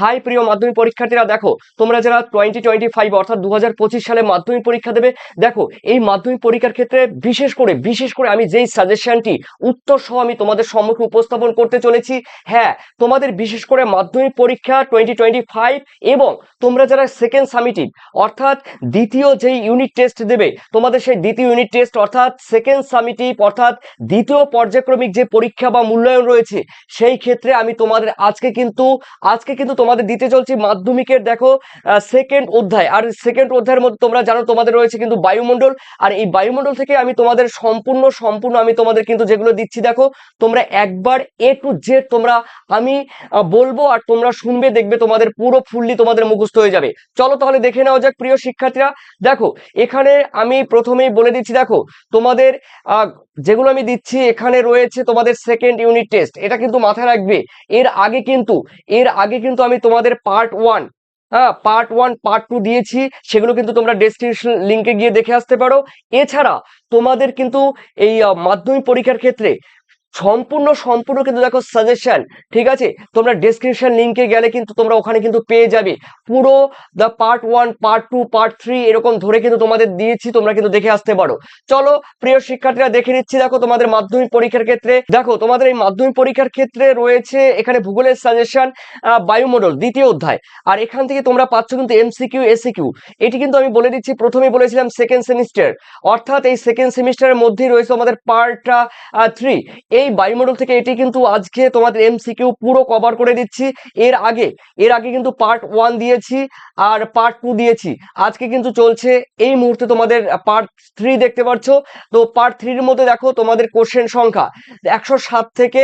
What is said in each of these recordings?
High প্রিয় মাধ্যমিক পরীক্ষার্থীরা, দেখো, তোমরা যারা টোয়েন্টি টোয়েন্টি ফাইভ অর্থাৎ দু হাজার পঁচিশ সালে মাধ্যমিক পরীক্ষা দেবে, দেখো, এই মাধ্যমিক পরীক্ষার ক্ষেত্রে বিশেষ করে বিশেষ করে আমি যেই সাজেশনটি উত্তর সহ আমি তোমাদের সম্মুখে উপস্থাপন করতে চলেছি হ্যাঁ তোমাদের বিশেষ করে মাধ্যমিক পরীক্ষা টোয়েন্টি টোয়েন্টি ফাইভ এবং তোমরা যারা সেকেন্ড সামিটিভ অর্থাৎ দ্বিতীয় যেই ইউনিট টেস্ট দেবে, তোমাদের সেই দ্বিতীয় ইউনিট টেস্ট অর্থাৎ সেকেন্ড সামিটিভ অর্থাৎ দ্বিতীয় পর্যায়ক্রমিক যে পরীক্ষা বা মূল্যায়ন রয়েছে, সেই ক্ষেত্রে আমি তোমাদের আজকে কিন্তু আজকে কিন্তু তোমাদের দিতে চলছি মাধ্যমিকের, দেখো সেকেন্ড অধ্যায়। আর সেকেন্ড অধ্যায়ের মধ্যে তোমরা জানো, তোমাদের রয়েছে কিন্তু বায়ুমণ্ডল। আর এই বায়ুমণ্ডল থেকে আমি তোমাদের সম্পূর্ণ সম্পূর্ণ আমি তোমাদের কিন্তু যেগুলো দিচ্ছি, দেখো, তোমরা একবার এ টু জেড তোমরা, আমি বলব আর তোমরা শুনবে, দেখবে তোমাদের পুরো ফুললি তোমাদের মুখস্থ হয়ে যাবে। চলো তাহলে দেখে নেওয়া যাক, প্রিয় শিক্ষার্থীরা। দেখো, এখানে আমি প্রথমেই বলে দিচ্ছি, দেখো, তোমাদের যেগুলো আমি দিচ্ছি, এখানে রয়েছে তোমাদের সেকেন্ড ইউনিট টেস্ট এটা কিন্তু মাথায় রাখবে। এর আগে কিন্তু, এর আগে কিন্তু আমি তোমাদের পার্ট ওয়ান হ্যাঁ পার্ট ওয়ান পার্ট টু দিয়েছি। সেগুলো কিন্তু তোমরা ডেসক্রিপশন লিঙ্কে গিয়ে দেখে আসতে পারো। এছাড়া তোমাদের কিন্তু এই মাধ্যমিক পরীক্ষার ক্ষেত্রে সম্পূর্ণ সম্পূর্ণ কিন্তু দেখো সাজেশন ঠিক আছে? তোমরা ডেসক্রিপশন লিঙ্কে গেলে কিন্তু তোমরা ওখানে কিন্তু পেয়ে যাবে। পুরো the part one part two part three এরকম ধরে কিন্তু তোমাদের দিয়েছি, তোমরা কিন্তু দেখে আসতে পারো। চলো, প্রিয় শিক্ষার্থীরা, দেখে নিচ্ছি দেখো তোমাদের মাধ্যমিক পরীক্ষার ক্ষেত্রে। দেখো, তোমাদের এই মাধ্যমিক পরীক্ষার ক্ষেত্রে রয়েছে এখানে ভূগোলের সাজেশন বায়ুমণ্ডল, দ্বিতীয় অধ্যায়। আর এখান থেকে তোমরা পাচ্ছ কিন্তু এমসিকিউ এসিকিউ এটি কিন্তু আমি বলে দিচ্ছি, প্রথমেই বলেছিলাম সেকেন্ড সেমিস্টার অর্থাৎ এই সেকেন্ড সেমিস্টারের মধ্যেই রয়েছে আমাদের পার্ট থ্রি এই বায়ুমণ্ডল থেকে এটি কিন্তু আজকে তোমাদের এমসিকিউ পুরো কভার করে দিচ্ছি। এর আগে এর আগে কিন্তু পার্ট ওয়ান দিয়েছি আর পার্ট টু দিয়েছি। আজকে কিন্তু চলছে এই মুহূর্তে তোমাদের পার্ট থ্রি দেখতে পাচ্ছ তো পার্ট থ্রির মধ্যে দেখো তোমাদের কোশ্চেন সংখ্যা। একশো সাত থেকে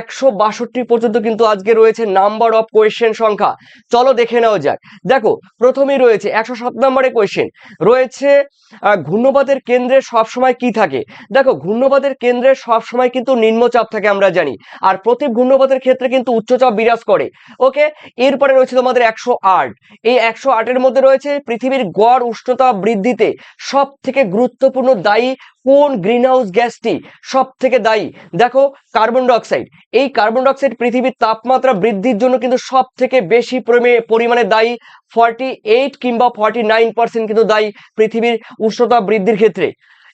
একশো বাষট্টি পর্যন্ত কিন্তু আজকে রয়েছে নাম্বার অফ কোয়েশ্চেন সংখ্যা। চলো দেখে নেওয়া যাক। দেখো, প্রথমেই রয়েছে একশো সাত নম্বরে কোয়েশ্চেন রয়েছে ঘূর্ণপাতের কেন্দ্রে সবসময় কি থাকে? দেখো, ঘূর্ণপাতের কেন্দ্রে সবসময় কিন্তু নিম্নচাপ থাকে আমরা জানি। আর প্রতি ঘূর্ণপাতের ক্ষেত্রে কিন্তু উচ্চচাপ বিরাজ করে। ওকে, এরপরে রয়েছে তোমাদের একশো আট। এই একশো আটের মধ্যে রয়েছে পৃথিবীর গড় উষ্ণতা বৃদ্ধিতে সব থেকে গুরুত্বপূর্ণ দায়ী কোন গ্রিন হাউস গ্যাসটি সব থেকে দায়ী? দেখো, কার্বন ডাইঅক্সাইড। এই কার্বন ডাইঅক্সাইড পৃথিবীর তাপমাত্রা বৃদ্ধির জন্য কিন্তু সব থেকে বেশি পরিমাণে দায়ী ফর্টি এইট কিংবা ফর্টি নাইন পার্সেন্ট কিন্তু দায়ী পৃথিবীর উষ্ণতা বৃদ্ধির ক্ষেত্রে।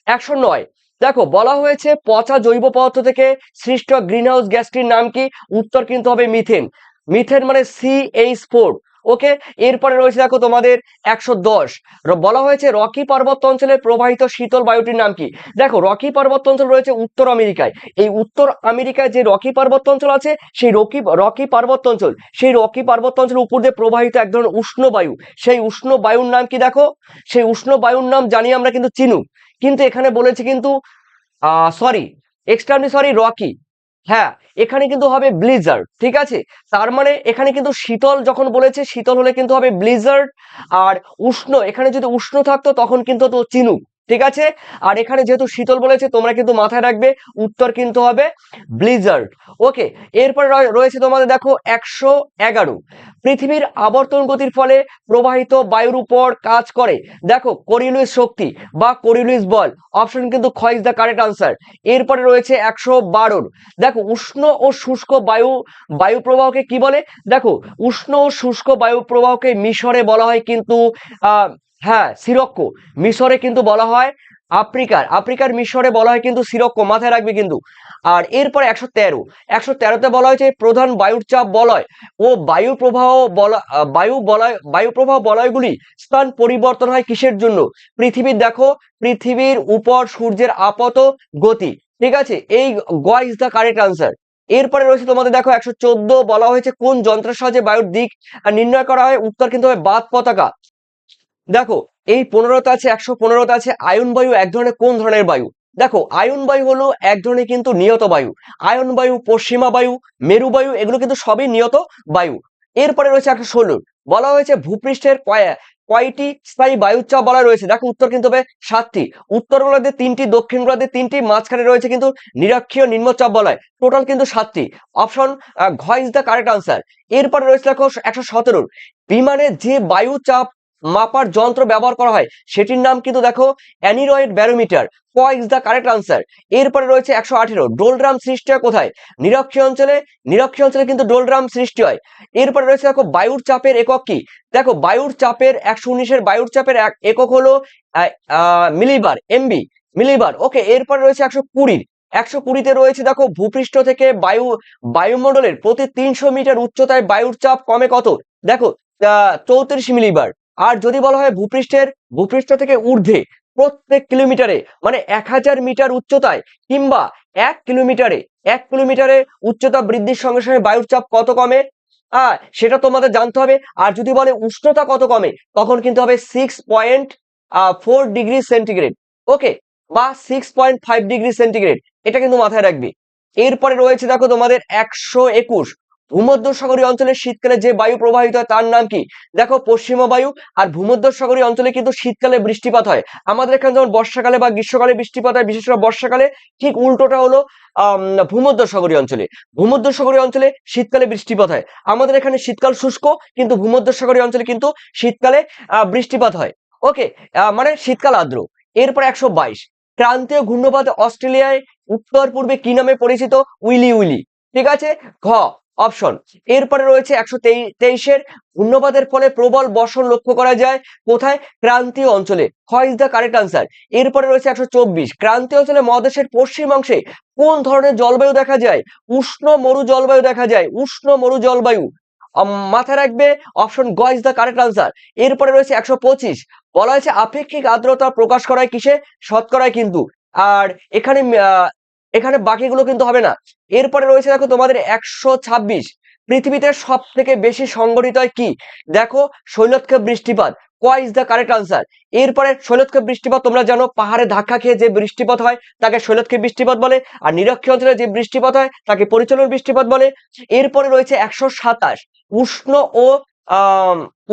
একশো নয়। দেখো, বলা হয়েছে পচা জৈব পদার্থ থেকে সৃষ্ট গ্রিন হাউস গ্যাসটির নাম কি? উত্তর কিন্তু হবে মিথেন। মিথেন মানে সি এইচ ফোর। ওকে, এরপরে রয়েছে দেখো তোমাদের একশো দশ। বলা হয়েছে রকি পার্বত্য অঞ্চলে প্রবাহিত শীতল বায়ুটির নাম কি? দেখো, রকি পার্বত্য অঞ্চল রয়েছে উত্তর আমেরিকায়। এই উত্তর আমেরিকায় যে রকি পার্বত্য অঞ্চল আছে, সেই রকি রকি পার্বত্য অঞ্চল। সেই রকি পার্বত্য অঞ্চলের উপর দিয়ে প্রবাহিত এক ধরনের উষ্ণ বায়ু। সেই উষ্ণ বায়ুর নাম কি দেখো? সেই উষ্ণ বায়ুর নাম জানি আমরা কিন্তু চিনুক কিন্তু এখানে বলেছে কিন্তু সরি এক্সট্রামলি সরি রকি হ্যাঁ এখানে কিন্তু হবে ব্লিজার্ড ঠিক আছে? তার মানে এখানে কিন্তু শীতল যখন বলেছে, শীতল হলে কিন্তু হবে ব্লিজার্ড আর উষ্ণ, এখানে যদি উষ্ণ থাকতো তখন কিন্তু তো চিনুক। ঠিক আছে? আর এখানে যেহেতু শীতল বলেছে, তোমরা কিন্তু মাথায় রাখবে, উত্তর কিন্তু হবে ব্লিজার্ড। ওকে, এরপরে রয়ে- রয়েছে তোমাদের দেখো একশো এগারো। পৃথিবীর আবর্তন গতির ফলে প্রবাহিত বায়ুর উপর কাজ করে। দেখো করিলুইস শক্তি বা করিলুইস বল। অপশন কিন্তু খ ইজ দ্য কারেক্ট আনসার এরপরে রয়েছে একশো বারোর দেখো, উষ্ণ ও শুষ্ক বায়ু বায়ু প্রবাহকে কি বলে? দেখো, উষ্ণ ও শুষ্ক বায়ু প্রবাহকে মিশরে বলা হয় কিন্তু হ্যাঁ সিরক্ক। মিশরে কিন্তু বলা হয় আফ্রিকার। আফ্রিকার মিশরে বলা হয় কিন্তু সিরক্ক, মাথায় রাখবে কিন্তু। আর এরপর একশো তেরো। একশো তেরোতে বলা হয়েছে প্রধান বায়ুর চাপ বলয় ও বায়ু প্রবাহ বায়ু বলয়, বায়ু প্রবাহ বলয়গুলি স্থান পরিবর্তন হয় কিসের জন্য? পৃথিবীর দেখো, পৃথিবীর উপর সূর্যের আপাত গতি। ঠিক আছে? এই গ ইজ দ্য কারেক্ট আনসার এরপরে রয়েছে তোমাদের দেখো একশো চোদ্দ, বলা হয়েছে কোন যন্ত্রের সাহায্যে বায়ুর দিক নির্ণয় করা হয়? উত্তর কিন্তু হবে বাদ পতাকা। দেখো, এই পনেরোতে আছে, একশো পনেরোতে আছে, আয়ন বায়ু এক ধরনের, কোন ধরনের বায়ু? দেখো, আয়ন বায়ু হলো এক ধরনের কিন্তু নিয়ত বায়ু। আয়ন বায়ু, পশ্চিমা বায়ু, মেরু বায়ু, এগুলো কিন্তু সবই নিয়ত বায়ু। এরপরে রয়েছে একশো ষোলো। বলা হয়েছে ভূপৃষ্ঠের কয় কয়টি স্থায়ী বায়ুচাপ বলা রয়েছে? দেখো, উত্তর কিন্তু হবে সাতটি। উত্তর গোলার্ধে তিনটি, দক্ষিণ গোলার্ধে তিনটি, মাঝখানে রয়েছে কিন্তু নিরক্ষীয় নিম্নচাপ বলয় টোটাল কিন্তু সাতটি। অপশন ঘ ইজ দ্য কারেক্ট আনসার এরপরে রয়েছে দেখো একশো সতেরো। বিমানে যে বায়ু চাপ মাপার যন্ত্র ব্যবহার করা হয়। সেটির নাম কিন্তু দেখো অ্যানিরয়েড ব্যারোমিটার। ক ইজ দ্য কারেক্ট আনসার এরপরে রয়েছে একশো আঠেরো। ডোলড্রাম সৃষ্টি হয় কোথায়? নিরক্ষীয় অঞ্চলে। নিরক্ষীয় অঞ্চলে কিন্তু ডোলড্রাম সৃষ্টি হয়। এরপরে রয়েছে দেখো বায়ুর চাপের একক কি? দেখো বায়ুর চাপের একশো উনিশের বায়ুর চাপের এক একক হলো মিলিবার, এমবি, মিলিবার। ওকে এরপরে রয়েছে একশো কুড়ির। একশো কুড়িতে রয়েছে দেখো ভূপৃষ্ঠ থেকে বায়ু, বায়ুমণ্ডলের প্রতি তিনশো মিটার উচ্চতায় বায়ুর চাপ কমে কত? দেখো চৌত্রিশ মিলিবার। আর যদি বলা হয় ভূপৃষ্ঠের, ভূপৃষ্ঠ থেকে ঊর্ধ্বে প্রত্যেক কিলোমিটারে মানে এক হাজার মিটার উচ্চতায় কিংবা এক কিলোমিটারে এক কিলোমিটারে উচ্চতা বৃদ্ধির সঙ্গে সঙ্গে বায়ুর চাপ কত কমে? আহ সেটা তোমাদের জানতে হবে। আর যদি বলে উষ্ণতা কত কমে, তখন কিন্তু হবে six point four degree centigrade okay বা six point five degree centigrade এটা কিন্তু মাথায় রাখবি। এরপরে রয়েছে দেখো তোমাদের একশো একুশ ভূমধ্যসাগরীয় অঞ্চলে শীতকালে যে বায়ু প্রবাহিত হয় তার নাম কি? দেখো, পশ্চিমা বায়ু আর ভূমধ্যসাগরীয় অঞ্চলে কিন্তু শীতকালে বৃষ্টিপাত হয়। আমাদের এখানে যেমন বর্ষাকালে বা গ্রীষ্মকালে বৃষ্টিপাত হয়, বিশেষ করে বর্ষাকালে, ঠিক উল্টোটা হলো আহ ভূমধ্যসাগরীয় অঞ্চলে। ভূমধ্যসাগরীয় অঞ্চলে শীতকালে বৃষ্টিপাত হয়। আমাদের এখানে শীতকাল শুষ্ক, কিন্তু ভূমধ্যসাগরীয় অঞ্চলে কিন্তু শীতকালে বৃষ্টিপাত হয়। ওকে মানে শীতকাল আর্দ্র এরপর একশো বাইশ। ক্রান্তীয় ঘূর্ণপাত অস্ট্রেলিয়ায় উত্তর পূর্বে কি নামে পরিচিত? উইলি উইলি ঠিক আছে? ঘ। অপশন এরপরে রয়েছে একশো তেইশের। ঘূর্ণপাতের ফলে প্রবল বর্ষণ লক্ষ্য করা যায়। কোথায়? ক্রান্তীয় অঞ্চলে। খ ইজ দ্য কারেক্ট আনসার এরপরে রয়েছে একশো চব্বিশ। ক্রান্তীয় অঞ্চলে মহাদেশের পশ্চিম অংশে কোন ধরনের জলবায়ু দেখা যায়? উষ্ণ মরু জলবায়ু দেখা যায়। উষ্ণ মরু জলবায়ু। মাথায় রাখবে। অপশন গ ইজ দ্য কারেক্ট আনসার এরপরে রয়েছে একশো পঁচিশ। বলা হয়েছে আপেক্ষিক আর্দ্রতা প্রকাশ করায় কিসে? শতকরায় কিন্তু। আর এখানে এখানে বাকিগুলো কিন্তু হবে না। এরপরে রয়েছে দেখো তোমাদের একশো ছাব্বিশ। পৃথিবীতে সব থেকে বেশি সংগঠিত হয় কি? দেখো শৈলক্ষেপ বৃষ্টিপাত। কোয়া ইজ দ্য কারেক্ট আনসার এরপরে শৈলক্ষেপ বৃষ্টিপাত তোমরা জানো, পাহাড়ে ধাক্কা খেয়ে যে বৃষ্টিপাত হয়, তাকে শৈলক্ষেপ বৃষ্টিপাত বলে। আর নিরক্ষীয় অঞ্চলে যে বৃষ্টিপাত হয়, তাকে পরিচালন বৃষ্টিপাত বলে। এরপরে রয়েছে একশো সাতাশ। উষ্ণ ও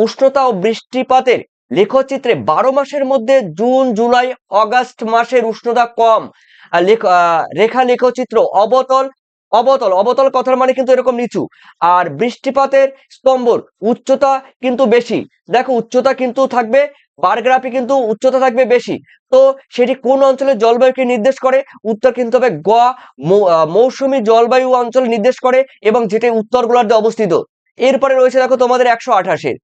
উষ্ণতা ও বৃষ্টিপাতের লেখচিত্রে বারো মাসের মধ্যে জুন, জুলাই, অগাস্ট মাসের উষ্ণতা কম। রেখা লেখচিত্র অবতল অবতল অবতল কথার মানে কিন্তু এরকম নিচু। আর বৃষ্টিপাতের স্তম্ভর উচ্চতা কিন্তু বেশি। দেখো, উচ্চতা কিন্তু থাকবে বারগ্রাফি কিন্তু উচ্চতা থাকবে বেশি। তো সেটি কোন অঞ্চলের জলবায়ুকে নির্দেশ করে? উত্তর কিন্তু হবে গ মৌসুমী জলবায়ু অঞ্চল নির্দেশ করে এবং যেটি উত্তর গোলার্ধে অবস্থিত। এরপরে রয়েছে দেখো তোমাদের একশো আঠাশের।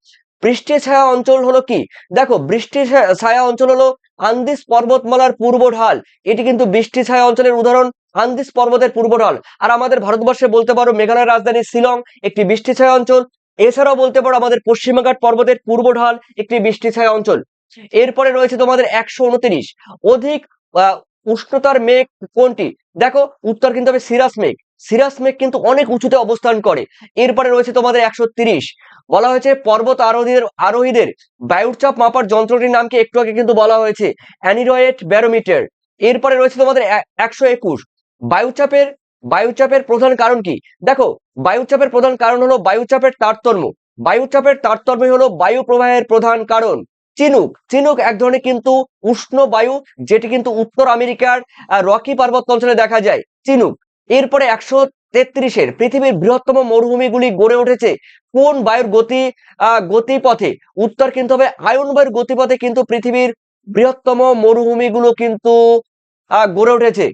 বৃষ্টি ছায়া অঞ্চল হলো কি? দেখো বৃষ্টি ছায়া অঞ্চল হলো আন্দিস পর্বতমালার পূর্ব ঢাল এটি কিন্তু বৃষ্টি ছায়া অঞ্চলের উদাহরণ আন্দিস পর্বতের পূর্ব ঢাল আর আমাদের ভারতবর্ষে বলতে পারো মেঘালয়ের রাজধানী শিলং, একটি বৃষ্টি ছায়া অঞ্চল। এছাড়াও বলতে পারো আমাদের পশ্চিমঘাট পর্বতের পূর্ব ঢাল একটি বৃষ্টি ছায়া অঞ্চল। এরপরে রয়েছে তোমাদের একশো উনত্রিশ। অধিক উষ্ণতার মেঘ কোনটি? দেখো, উত্তর কিন্তু হবে সিরাস মেঘ। সিরাস মেঘ কিন্তু অনেক উঁচুতে অবস্থান করে। এরপরে রয়েছে তোমাদের একশো বলা হয়েছে পর্বত আরোহীদের আরোহীদের বায়ুর চাপ মাপার যন্ত্রটির নামকে একটু আগে কিন্তু বলা হয়েছে, অ্যানিরয়েড ব্যারোমিটার। এরপরে রয়েছে তোমাদের একশো একুশ। বায়ুচাপের বায়ুচাপের প্রধান কারণ কি? দেখো, বায়ুচাপের প্রধান কারণ হলো বায়ুচাপের তারতম্য। বায়ুচাপের তারতম্য হলো বায়ু প্রবাহের প্রধান কারণ। চিনুক চিনুক এক ধরনের কিন্তু উষ্ণ বায়ু, যেটি কিন্তু উত্তর আমেরিকার রকি পার্বত্য অঞ্চলে দেখা যায়। চিনুক, এরপরে একশো তেত্রিশের পৃথিবীর বৃহত্তম মরুভূমিগুলি গড়ে উঠেছে কোন বায়ুর গতি গতিপথে? উত্তর কিন্তু হবে আয়ন বায়ুর গতিপথে কিন্তু পৃথিবীর বৃহত্তম মরুভূমিগুলো কিন্তু গড়ে উঠেছে।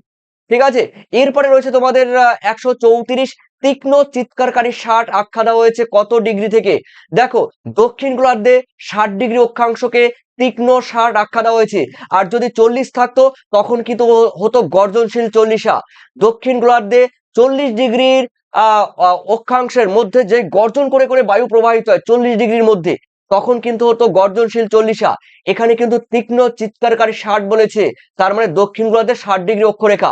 ঠিক আছে? এরপরে রয়েছে তোমাদের একশো চৌত্রিশ তীক্ষ্ণ চিৎকারকারী ষাট আখ্যা দেওয়া হয়েছে কত ডিগ্রি থেকে? দেখো, দক্ষিণ গোলার্ধে ষাট ডিগ্রি অক্ষাংশকে তীক্ষ্ণ ষাট আখ্যা দেওয়া হয়েছে। আর যদি চল্লিশ থাকতো, তখন কিন্তু হতো গর্জনশীল চল্লিশা। দক্ষিণ গোলার্ধে চল্লিশ ডিগ্রির অক্ষাংশের মধ্যে যে গর্জন করে করে বায়ু প্রবাহিত হয় চল্লিশ ডিগ্রির মধ্যে, তখন কিন্তু হতো গর্জনশীল চল্লিশা। এখানে কিন্তু তীক্ষ্ণ চিৎকারকারী ষাট বলেছে, তার মানে দক্ষিণ গোলার্ধে ষাট ডিগ্রি অক্ষরেখা।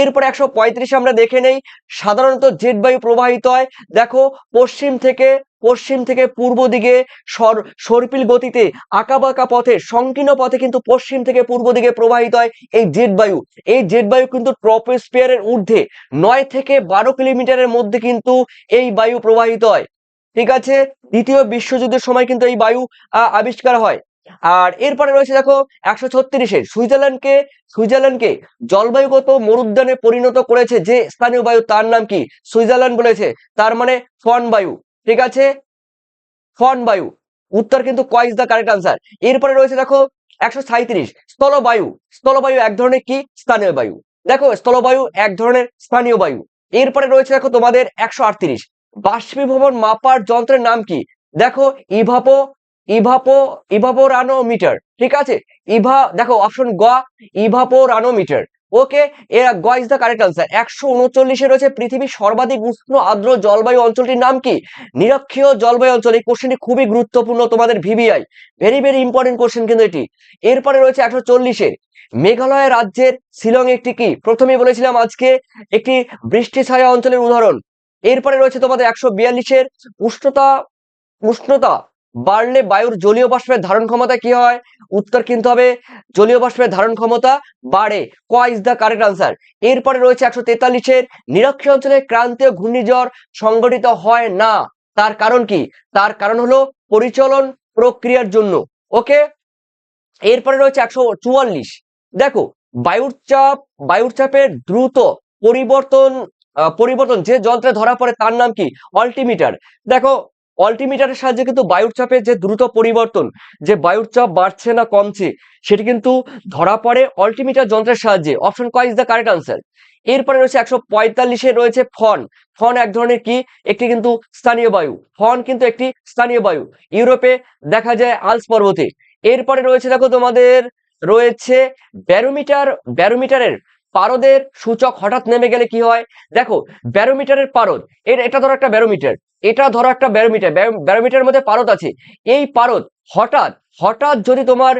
এরপর একশো পঁয়ত্রিশে আমরা দেখে নেই। সাধারণত জেট বায়ু প্রবাহিত হয়। দেখো, পশ্চিম থেকে পশ্চিম থেকে পূর্ব দিকে সর, সর্পিল গতিতে আঁকা বাঁকা পথে, সংকীর্ণ পথে কিন্তু পশ্চিম থেকে পূর্ব দিকে প্রবাহিত হয় এই জেট বায়ু। এই জেট বায়ু কিন্তু ট্রপোস্পিয়ারের ঊর্ধ্বে, নয় থেকে বারো কিলোমিটারের মধ্যে কিন্তু এই বায়ু প্রবাহিত হয়। ঠিক আছে? দ্বিতীয় বিশ্বযুদ্ধের সময় কিন্তু এই বায়ু আবিষ্কার হয়। আর এরপরে রয়েছে দেখো একশো ছত্রিশে সুইজারল্যান্ডকে সুইজারল্যান্ডকে জলবায়ুগত মরুদ্যানে পরিণত করেছে যে স্থানীয় বায়ু, তার নাম কি? সুইজারল্যান্ড বলেছে। তার মানে ফন বায়ু, ঠিক আছে? ফন বায়ু। উত্তর কিন্তু ক ইজ দ্য কারেক্ট আনসার এরপরে রয়েছে দেখো একশো সাঁত্রিশ স্থলবায়ু। স্থলবায়ু এক ধরনের কি? স্থানীয় বায়ু। দেখো, স্থলবায়ু এক ধরনের স্থানীয় বায়ু। এরপরে রয়েছে দেখো তোমাদের একশো আটত্রিশ। বাষ্পীভবন মাপার যন্ত্রের নাম কি? দেখো, ইভাপো ইভাপো, ইভাপোরানোমিটার, ঠিক আছে? ইভা, দেখো অপশন গ, ইভাপোরানোমিটার। ওকে, এর গ ইজ দ্য কারেক্ট আনসার একশো উনচল্লিশে রয়েছে পৃথিবীর সর্বাধিক উষ্ণ আর্দ্র জলবায়ু অঞ্চলটির নাম কি? নিরক্ষীয় জলবায়ু অঞ্চল। এই কোশ্চেনটি খুবই গুরুত্বপূর্ণ তোমাদের VVI very very important question কিন্তু এটি। এরপরে রয়েছে একশো চল্লিশের মেঘালয় রাজ্যের শিলং একটি কি? প্রথমেই বলেছিলাম আজকে একটি বৃষ্টি ছায়া অঞ্চলের উদাহরণ। এরপরে রয়েছে তোমাদের একশো বিয়াল্লিশের উষ্ণতা উষ্ণতা। বাড়লে বায়ুর জলীয় বাষ্পের ধারণ ক্ষমতা কি হয়? উত্তর কিন্তু হবে, জলীয় বাষ্পের ধারণ ক্ষমতা বাড়ে। ক ইজ দ্য কারেক্ট আনসার এরপরে রয়েছে একশো তেতাল্লিশের নিরক্ষীয় অঞ্চলে ক্রান্তীয় ঘূর্ণিঝড় সংগঠিত হয় না। তার কারণ কি? তার কারণ হলো পরিচলন প্রক্রিয়ার জন্য। ওকে এরপরে রয়েছে একশো চুয়াল্লিশ। দেখো, বায়ুর চাপ, বায়ুর চাপের দ্রুত পরিবর্তন পরিবর্তন যে যন্ত্রে ধরা পড়ে তার নাম কি? অল্টিমিটার। দেখো অল্টিমিটারের সাহায্যে কিন্তু বায়ুর চাপের যে দ্রুত পরিবর্তন, যে বায়ুর চাপ বাড়ছে না কমছে, সেটি কিন্তু ধরা পড়ে অল্টিমিটার যন্ত্রের সাহায্যে। অপশন ক ইজ দ্য কারেক্ট আনসার এরপরে রয়েছে একশো পঁয়তাল্লিশে রয়েছে ফন। ফন এক ধরনের কি? একটি কিন্তু স্থানীয় বায়ু। ফন কিন্তু একটি স্থানীয় বায়ু। ইউরোপে দেখা যায় আলস পর্বতে। এরপরে রয়েছে দেখো তোমাদের, রয়েছে ব্যারোমিটার, ব্যারোমিটারের পারদের সূচক হঠাৎ নেমে গেলে কি হয়? দেখো, ব্যারোমিটারের পারদ, এর, এটা ধরো একটা ব্যারোমিটার। এটা ধরো একটা ব্যারোমিটার ব্যারোমিটারের মধ্যে পারদ আছে। এই পারদ হঠাৎ হঠাৎ যদি তোমার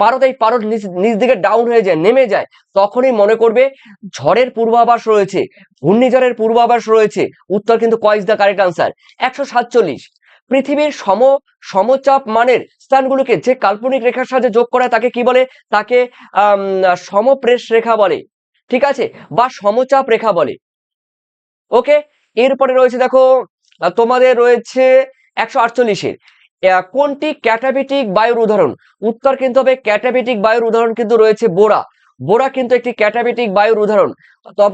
পারদ এই পারদ নিজ দিকে ডাউন হয়ে যায় নেমে যায় তখনই মনে করবে ঝড়ের পূর্বাভাস রয়েছে ঘূর্ণিঝড়ের পূর্বাভাস রয়েছে। উত্তর কিন্তু ক ইজ দ্য কারেক্ট আনসার একশো সাতচল্লিশ। পৃথিবীর সম সমচাপ মানের স্থানগুলোকে যে কাল্পনিক রেখার সাথে যোগ করা তাকে কি বলে? তাকে আম, সমপ্রেষ রেখা বলে। ঠিক আছে? বা সমচাপ রেখা বলে। ওকে? এরপরে রয়েছে দেখো তোমাদের রয়েছে একশো আটচল্লিশের। কোনটি ক্যাটাবেটিক বায়ুর উদাহরণ? উত্তর কিন্তু হবে ক্যাটাবেটিক বায়ুর উদাহরণ কিন্তু রয়েছে বোরা। বোরা কিন্তু একটি ক্যাটাবেটিক বায়ুর উদাহরণ।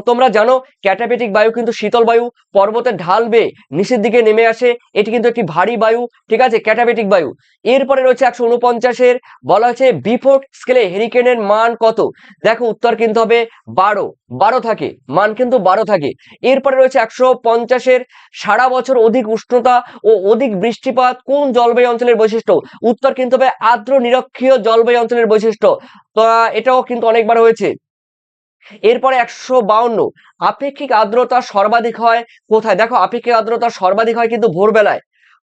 তোমরা জানো ক্যাটাবেটিক বায়ু কিন্তু শীতল বায়ু পর্বতের ঢাল বেয়ে নিচের দিকে নেমে আসে, এটি কিন্তু একটি ভারী বায়ু, ঠিক আছে? ক্যাটাবেটিক বায়ু। এরপরে রয়েছে একশো উনপঞ্চাশের, বলা হচ্ছে বিফোর্ট স্কেলে হেরিকেনের মান কত? দেখো, উত্তর কিন্তু হবে বারো বারো থাকে, মান কিন্তু বারো থাকে। এরপরে রয়েছে একশো পঞ্চাশের, সারা বছর অধিক উষ্ণতা ও অধিক বৃষ্টিপাত কোন জলবায়ু অঞ্চলের বৈশিষ্ট্য? উত্তর কিন্তু হবে আর্দ্র নিরক্ষীয় জলবায়ু অঞ্চলের বৈশিষ্ট্য। তো, এটাও কিন্তু অনেকবার হয়েছে। এরপরে একশো বাউন্ন। আপেক্ষিক আর্দ্রতা সর্বাধিক হয় কোথায়? দেখো, আপেক্ষিক আর্দ্রতা সর্বাধিক হয় কিন্তু ভোরবেলায়।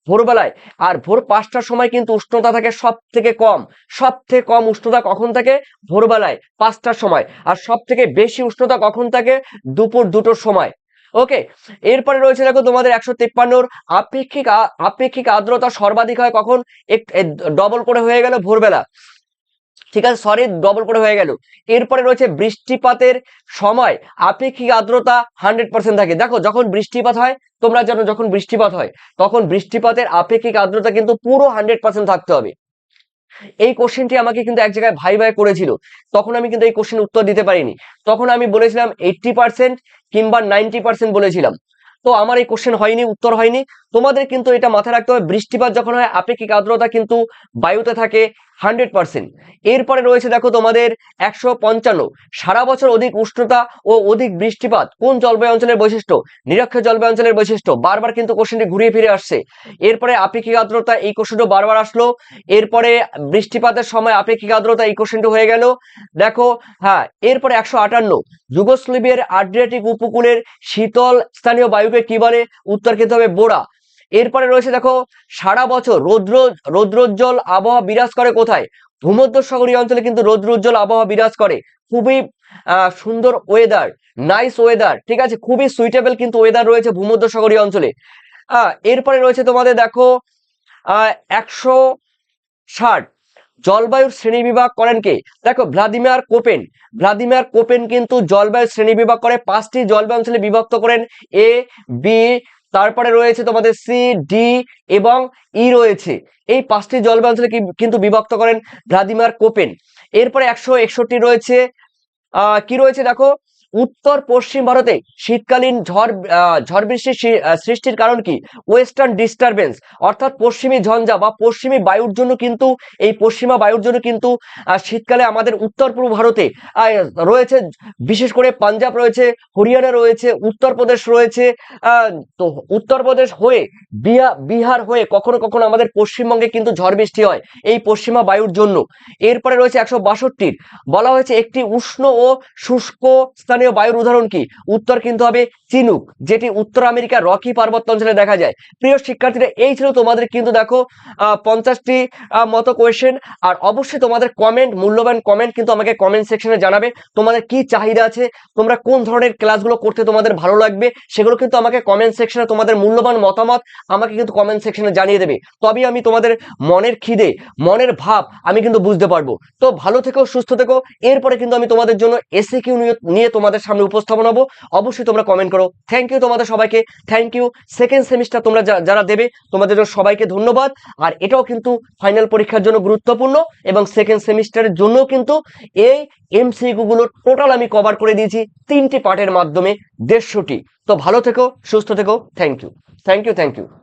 ভোরবেলায়। আর ভোর পাঁচটার সময় কিন্তু উষ্ণতা থাকে সব থেকে কম। সব থেকে কম উষ্ণতা কখন থাকে? ভোরবেলায়, পাঁচটার সময়। আর সব থেকে বেশি উষ্ণতা কখন থাকে? দুপুর দুটোর সময়। ওকে? এরপরে রয়েছে দেখো তোমাদের একশো তিপ্পান্নর। আপেক্ষিক আপেক্ষিক আর্দ্রতা সর্বাধিক হয় কখন? এক ডবল করে হয়ে গেল ভোরবেলা। ঠিক আছে সরি ডবল করে হয়ে গেল। এরপরে রয়েছে বৃষ্টিপাতের সময়। আপেক্ষিক আর্দ্রতা হান্ড্রেড পার্সেন্ট থাকে? দেখো, যখন বৃষ্টিপাত হয়, তোমরা জানো যখন বৃষ্টিপাত হয়, তখন বৃষ্টিপাতের আপেক্ষিক আর্দ্রতা কিন্তু পুরো হান্ড্রেড পার্সেন্ট থাকতে হবে। এই কোশ্চেনটি আমাকে কিন্তু এক জায়গায় ভাই ভাই করেছিল। তখন আমি কিন্তু এই কোশ্চেন উত্তর দিতে পারিনি। তখন আমি বলেছিলাম এইটটি পার্সেন্ট কিংবা নাইনটি পার্সেন্ট বলেছিলাম। তো আমার এই কোশ্চেন হয়নি, উত্তর হয়নি। তোমাদের কিন্তু এটা মাথায় রাখতে হবে, বৃষ্টিপাত যখন হয়, আপেক্ষিক আর্দ্রতা কিন্তু বায়ুতে থাকে হান্ড্রেড পার্সেন্ট। এরপরে রয়েছে দেখো তোমাদের একশো পঞ্চান্ন। সারা বছর অধিক উষ্ণতা ও অধিক বৃষ্টিপাত কোন জলবায়ু অঞ্চলের বৈশিষ্ট্য? নিরক্ষ জলবায়ু অঞ্চলের বৈশিষ্ট্য। বারবার কিন্তু কোশ্চেনটি ঘুরিয়ে ফিরে আসছে। এরপরে আপেক্ষিক আর্দ্রতা এই কোশ্চেনটা বারবার আসলো। এরপরে বৃষ্টিপাতের সময় আপেক্ষিক আর্দ্রতা এই কোশ্চেনটি হয়ে গেল। দেখো হ্যাঁ এরপরে একশো আটান্ন। যুগোস্লিভিয়ার আড্রিয়াটিক উপকূলের শীতল স্থানীয় বায়ুকে কি বলে? উত্তর কিন্তু হবে বোরা। এরপরে রয়েছে দেখো সারা বছর রৌদ্র রৌদ্রোজ্জ্বল আবহাওয়া বিরাজ করে কোথায়? ভূমধ্যসাগরীয় অঞ্চলে কিন্তু রৌদ্রোজ্জ্বল আবহাওয়া বিরাজ করে। খুবই সুন্দর ওয়েদার নাইস ওয়েদার ঠিক আছে? খুবই সুইটেবল কিন্তু ওয়েদার রয়েছে ভূমধ্যসাগরীয় অঞ্চলে। আহ, এরপরে রয়েছে তোমাদের দেখো একশো ষাট। জলবায়ুর শ্রেণীবিভাগ করেন কে? দেখো ভ্লাদিমির কোপেন। ভ্লাদিমির কোপেন কিন্তু জলবায়ুর শ্রেণীবিভাগ করে। পাঁচটি জলবায়ু অঞ্চলে বিভক্ত করেন এ বি তারপরে রয়েছে তোমাদের সি, ডি এবং ই রয়েছে। এই পাঁচটি জলবায়ু অঞ্চলে কিন্তু বিভক্ত করেন ভ্লাদিমির কোপেন। এরপরে একশো একষট্টি রয়েছে। কি রয়েছে দেখো? উত্তর পশ্চিম ভারতে শীতকালীন ঝড় ঝড় বৃষ্টির সৃষ্টির কারণ কি? ওয়েস্টার্ন ডিস্টারবেন্স অর্থাৎ পশ্চিমী ঝঞ্ঝা বা পশ্চিমী বায়ুর জন্য কিন্তু, এই পশ্চিমা বায়ুর জন্য কিন্তু শীতকালে আমাদের উত্তর পূর্ব ভারতে রয়েছে, বিশেষ করে পাঞ্জাব রয়েছে, হরিয়ানা রয়েছে উত্তরপ্রদেশ রয়েছে তো উত্তরপ্রদেশ হয়ে বিহা বিহার হয়ে কখনো কখনো আমাদের পশ্চিমবঙ্গে কিন্তু ঝড় বৃষ্টি হয়, এই পশ্চিমা বায়ুর জন্য। এরপরে রয়েছে একশো বাষট্টির। বলা হয়েছে একটি উষ্ণ ও শুষ্ক স্থানীয় বায়ুর উদাহরণ কি? উত্তর কিন্তু হবে চিনুক, যেটি উত্তর আমেরিকার রকি পার্বত্য অঞ্চলে দেখা যায়। প্রিয় শিক্ষার্থীরা, এই ছিল তোমাদের কিন্তু দেখো পঞ্চাশটি মতো কোয়েশ্চেন আর অবশ্যই তোমাদের কমেন্ট মূল্যবান কমেন্ট কিন্তু আমাকে কমেন্ট সেকশনে জানাবে। তোমাদের কি চাহিদা আছে? তোমরা কোন ধরনের ক্লাসগুলো করতে তোমাদের ভালো লাগবে? সেগুলো কিন্তু আমাকে কমেন্ট সেকশনে তোমাদের মূল্যবান মতামত আমাকে কিন্তু কমেন্ট সেকশনে জানিয়ে দেবে। তবেই আমি তোমাদের মনের খিদে, মনের ভাব আমি কিন্তু বুঝতে পারব। তো ভালো থেকো, সুস্থ থেকো। এরপরে কিন্তু আমি তোমাদের জন্য এসে কিউ নিয়ে তোমাদের সামনে উপস্থাপন হব। অবশ্যই তোমরা কমেন্ট করো। থ্যাংক ইউ তোমাদের সবাইকে। থ্যাংক ইউ সেকেন্ড সেমিস্টার তোমরা যারা দেবে, তোমাদের সবাইকে ধন্যবাদ। আর এটাও কিন্তু ফাইনাল পরীক্ষার জন্য গুরুত্বপূর্ণ এবং সেকেন্ড সেমিস্টারের জন্য কিন্তু এই এমসিকিউ গুলো টোটাল আমি কভার করে দিয়েছি তিনটি পার্টের মাধ্যমে দেড়শোটি। তো ভালো থেকো, সুস্থ থেকো। Thank you thank you thank you